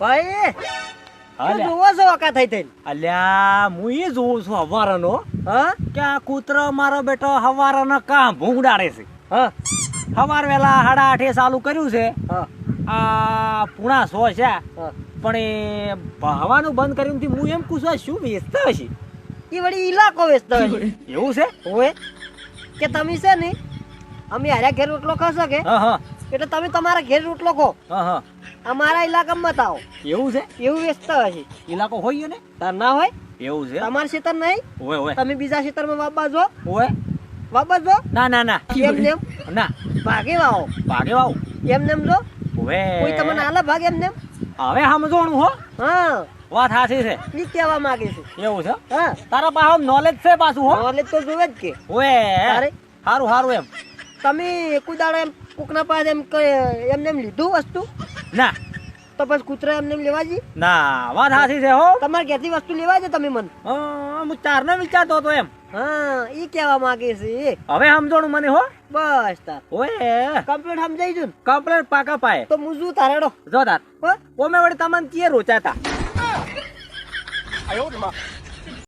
ભાઈ જોવો છો વાકા થઈ થઈ અલ્યા હું એ જોઉં છું હવારનો. હા? કે આ કૂતરો મારો બેટો હવારનો કાં ભૂંગડાડે છે. હા. સવાર વેલા સાડા આઠે ચાલુ કર્યું છે. આ પૂણા સો છે. પણ એ ભાવાનું બંધ કર્યું નથી હું એમ પૂછવા શું વેચતા હશે? ઈ વળી ઇલાકો વેચતા હશે. એવું છે? હોય કે તમે છે ને અમે હાર્યા ઘેર રોટલો ખાશો કે? એટલે તમે તમારા ઘેર રોટલો ખો. હા હા. અમારા ઇલાકામાં બતાવો. એવું છે? એવું વ્યસ્ત હશે. ઇલાકો હોય ને? તાર ના હોય? એવું છે? તમારા ક્ષેત્ર નહીં? હોય હોય. તમે બીજા ક્ષેત્રમાં વાપા જો હોય. વાપા જો ના ના ના. એમ નેમ? ના. ભાગે વાવો. ભાગે વાવો. એમ નેમ જો ઓવે. કોઈ તમને આલા ભાગ એમ નેમ? હવે સમજોણું હો. હા. વાત સાચી છે. ઈ કેવા માંગે છે. એવું છે? હા. તારા પાસે નોલેજ છે પાછું હો. નોલેજ તો જોવે જ કે. ઓએ તારે? સારું સારું એમ. તમે કુદાડો એમ કોકના પાસે એમ એમને એમ લીધું વસ્તુ? ના. તો પછી કૂતરા એમને એમ લેવા જઈ? ના વાત સાચી છે હો. તમારે કેતી વસ્તુ લેવા છે તમે મને. હું હું ચારનો વિચારતો હતો એમ. હા ઈ કેવા માંગે છે હવે સમજણું મને હો. બસ તાર. ઓએ કમ્પ્લેટ સમજાઈ જુ ને? કમ્પ્લેટ પાકા પાય. તો મુજુ તારેડો જો તાર. ઓમે વડે તમને કે રોચાતા.